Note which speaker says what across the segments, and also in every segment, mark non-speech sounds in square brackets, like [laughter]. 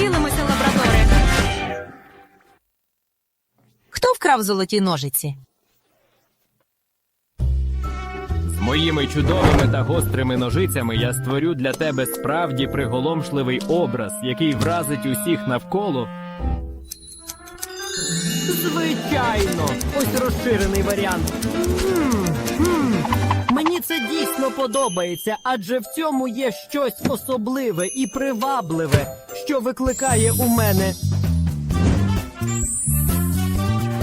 Speaker 1: Поділимося, лабрадори.
Speaker 2: Хто вкрав золоті ножиці?
Speaker 3: З моїми чудовими та гострими ножицями я створю для тебе справді приголомшливий образ, який вразить усіх навколо.
Speaker 4: Звичайно, ось розширений варіант. М, м. Мені це дійсно подобається, адже в цьому є щось особливе і привабливе, що викликає у мене.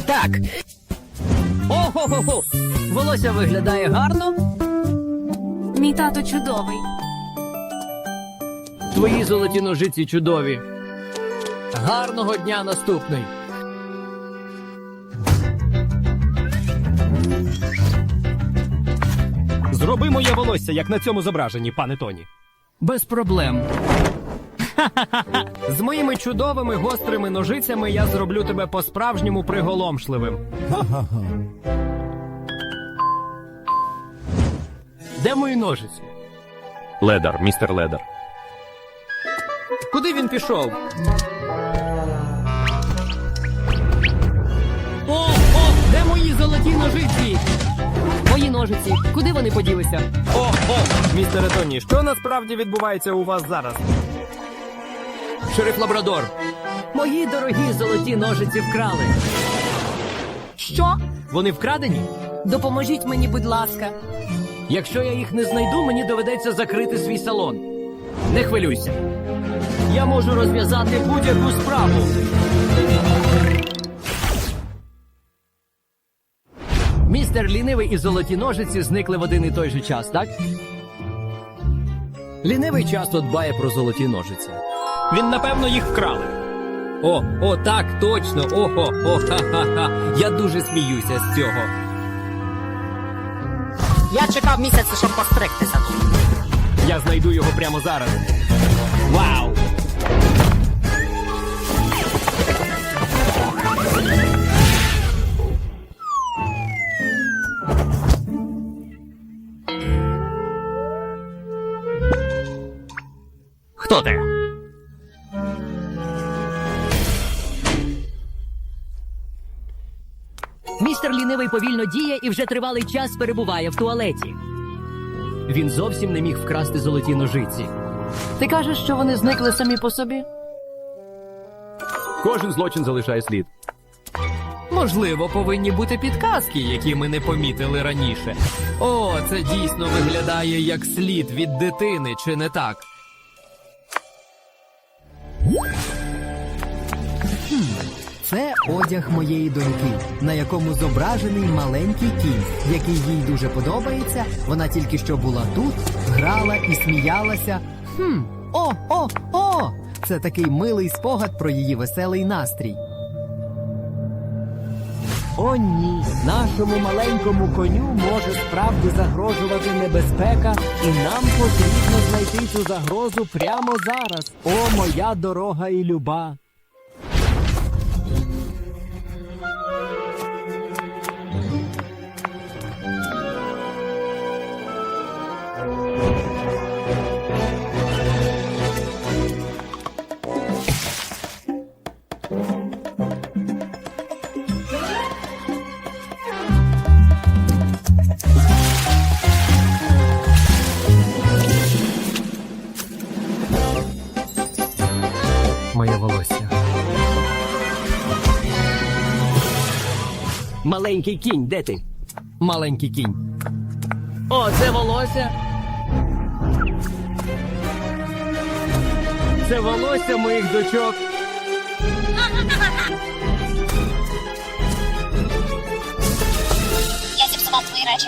Speaker 4: Так. Ого-го-го! Волосся виглядає гарно.
Speaker 1: Мій тато чудовий.
Speaker 4: Твої золоті ножиці чудові. Гарного дня наступний.
Speaker 3: Зроби моє волосся, як на цьому зображенні, пане Тоні.
Speaker 4: Без проблем. [laughs] З моїми чудовими гострими ножицями я зроблю тебе по-справжньому приголомшливим. [laughs] Де мої ножиці?
Speaker 3: Ледар, містер Ледар.
Speaker 4: Куди він пішов? О, о, де мої золоті ножиці? Мої ножиці. Куди вони поділися?
Speaker 3: О, о! Містере Тоні, що насправді відбувається у вас зараз?
Speaker 4: Шериф Лабрадор. Мої дорогі золоті ножиці вкрали.
Speaker 2: Що?
Speaker 4: Вони вкрадені?
Speaker 2: Допоможіть мені, будь ласка.
Speaker 4: Якщо я їх не знайду, мені доведеться закрити свій салон. Не хвилюйся. Я можу розв'язати будь-яку справу. Містер лінивий і золоті ножиці зникли в один і той же час, так? Лінивий часто дбає про золоті ножиці.
Speaker 3: Він, напевно, їх вкрали.
Speaker 4: О, о, так, точно. Ого, о, ха-ха-ха. Я дуже сміюся з цього.
Speaker 2: Я чекав місяць, щоб постригтися.
Speaker 3: Я знайду його прямо зараз. Вау!
Speaker 4: Хто ти? Містер повільно діє і вже тривалий час перебуває в туалеті. Він зовсім не міг вкрасти золоті ножиці. Ти кажеш, що вони зникли самі по собі?
Speaker 3: Кожен злочин залишає слід.
Speaker 4: Можливо, повинні бути підказки, які ми не помітили раніше. О, це дійсно виглядає як слід від дитини, чи не так? Це одяг моєї доньки, на якому зображений маленький кінь, який їй дуже подобається. Вона тільки що була тут, грала і сміялася. Хм, о, о, о! Це такий милий спогад про її веселий настрій. О, ні, нашому маленькому коню може справді загрожувати небезпека, і нам потрібно знайти цю загрозу прямо зараз. О, моя дорога і люба. Маленький кінь, де ти? Маленький кінь. О, це волосся. Це волосся моїх дочок.
Speaker 5: Я зіпсував твої речі.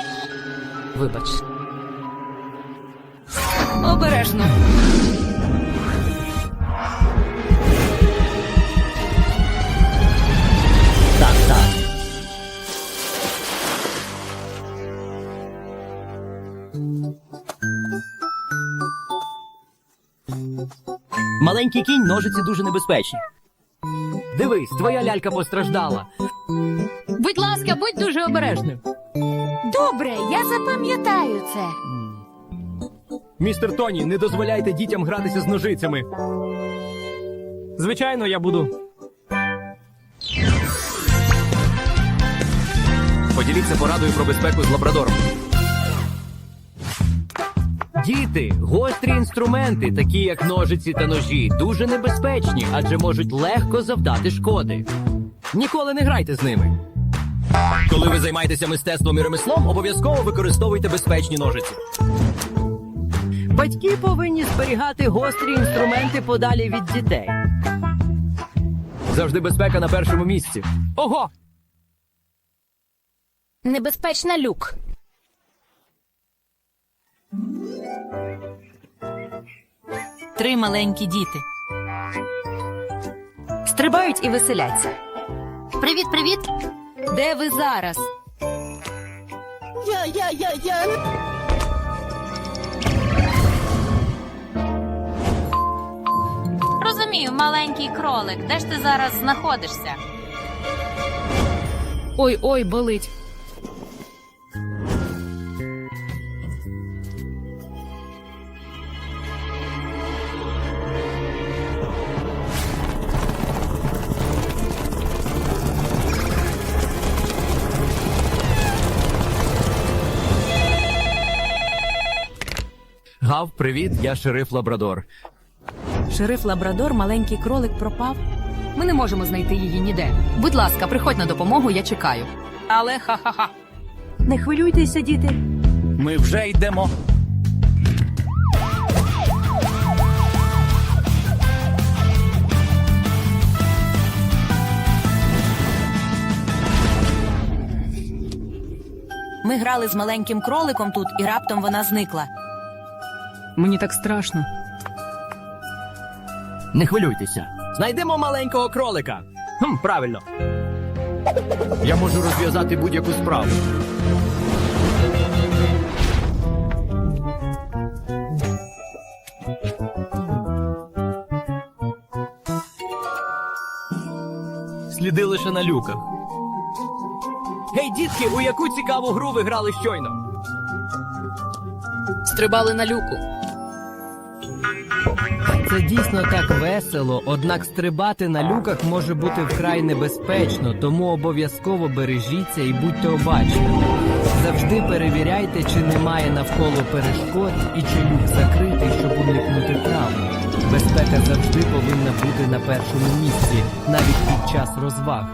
Speaker 4: Вибач.
Speaker 1: Обережно.
Speaker 4: Маленький кінь ножиці дуже небезпечні. Дивись, твоя лялька постраждала.
Speaker 1: Будь ласка, будь дуже обережним.
Speaker 2: Добре, я запам'ятаю це.
Speaker 3: Містер Тоні, не дозволяйте дітям гратися з ножицями. Звичайно, я буду. Поділіться порадою про безпеку з лабрадором. Діти, гострі інструменти, такі як ножиці та ножі, дуже небезпечні, адже можуть легко завдати шкоди. Ніколи не грайте з ними. Коли ви займаєтеся мистецтвом і ремеслом, обов'язково використовуйте безпечні ножиці. Батьки повинні зберігати гострі інструменти подалі від дітей. Завжди безпека на першому місці. Ого!
Speaker 2: Небезпечна люк.
Speaker 1: Три маленькі діти. Стрибають і веселяться.
Speaker 2: Привіт, привіт.
Speaker 1: Де ви зараз?
Speaker 2: Я, я, я, я.
Speaker 5: Розумію, маленький кролик. Де ж ти зараз знаходишся?
Speaker 1: Ой, ой, болить.
Speaker 3: Гав, привіт, я шериф Лабрадор.
Speaker 1: Шериф Лабрадор, маленький кролик пропав. Ми не можемо знайти її ніде. Будь ласка, приходь на допомогу, я чекаю. Але ха-ха-ха. Не хвилюйтеся, діти.
Speaker 3: Ми вже йдемо.
Speaker 5: Ми грали з маленьким кроликом тут, і раптом вона зникла.
Speaker 1: Мені так страшно.
Speaker 3: Не хвилюйтеся. Знайдемо маленького кролика. Хм, правильно. Я можу розв'язати будь-яку справу. Сліди лише на люках. Гей, дітки, у яку цікаву гру ви грали щойно?
Speaker 1: Стрибали на люку.
Speaker 4: Це дійсно так весело, однак стрибати на люках може бути вкрай небезпечно, тому обов'язково бережіться і будьте обачними. Завжди перевіряйте, чи немає навколо перешкод і чи люк закритий, щоб уникнути травм. Безпека завжди повинна бути на першому місці, навіть під час розваг.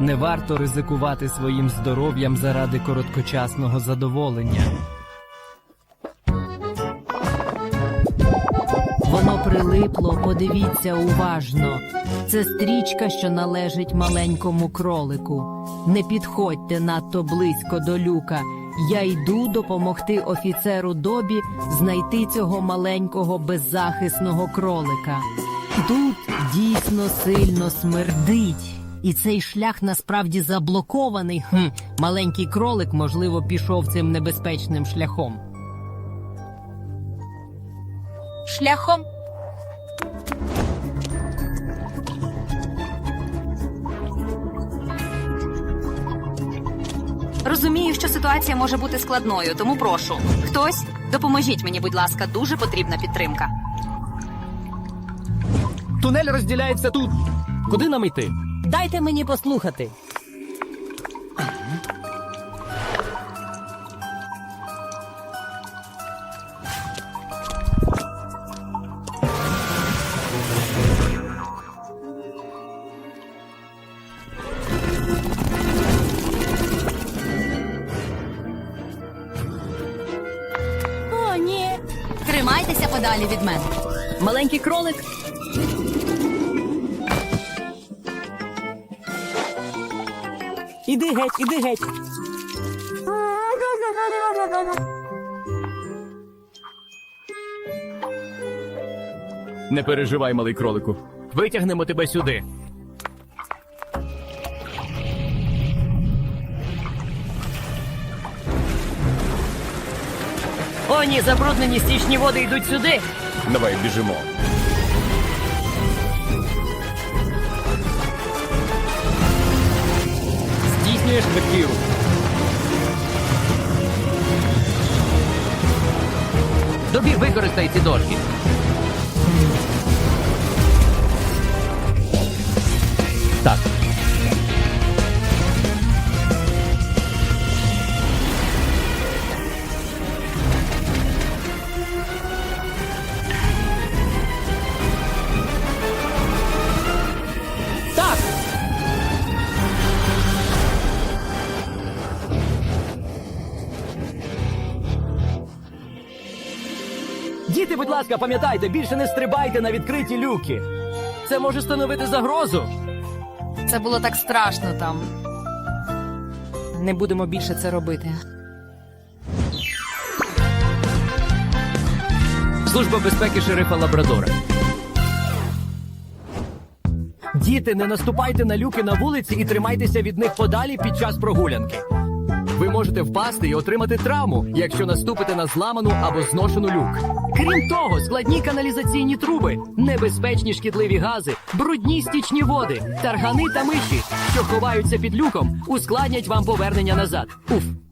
Speaker 4: Не варто ризикувати своїм здоров'ям заради короткочасного задоволення. Прилипло, подивіться уважно. Це стрічка, що належить маленькому кролику. Не підходьте надто близько до люка. Я йду допомогти офіцеру Добі знайти цього маленького беззахисного кролика. Тут дійсно сильно смердить. І цей шлях насправді заблокований. Хм, маленький кролик, можливо, пішов цим небезпечним шляхом.
Speaker 5: Шляхом. Розумію, що ситуація може бути складною, тому прошу. Хтось допоможіть мені, будь ласка, дуже потрібна підтримка.
Speaker 3: Тунель розділяється тут. Куди нам йти?
Speaker 2: Дайте мені послухати.
Speaker 5: Тримайтеся подалі від мене.
Speaker 1: Маленький кролик.
Speaker 2: Іди геть, іди геть.
Speaker 3: Не переживай, малий кролику. Витягнемо тебе сюди.
Speaker 2: О, ні, забруднені стічні води йдуть сюди.
Speaker 3: Давай біжимо. Здійснюєш швидкий рух. Тобі використай ці дошки.
Speaker 4: Діти, будь ласка, пам'ятайте, більше не стрибайте на відкриті люки. Це може становити загрозу.
Speaker 1: Це було так страшно там. Не будемо більше це робити.
Speaker 4: Служба безпеки шерифа Лабрадора. Діти, не наступайте на люки на вулиці і тримайтеся від них подалі під час прогулянки. Ви можете впасти і отримати травму, якщо наступите на зламану або зношену люк. Крім того, складні каналізаційні труби, небезпечні шкідливі гази, брудні стічні води, таргани та миші, що ховаються під люком, ускладнять вам повернення назад. Уф.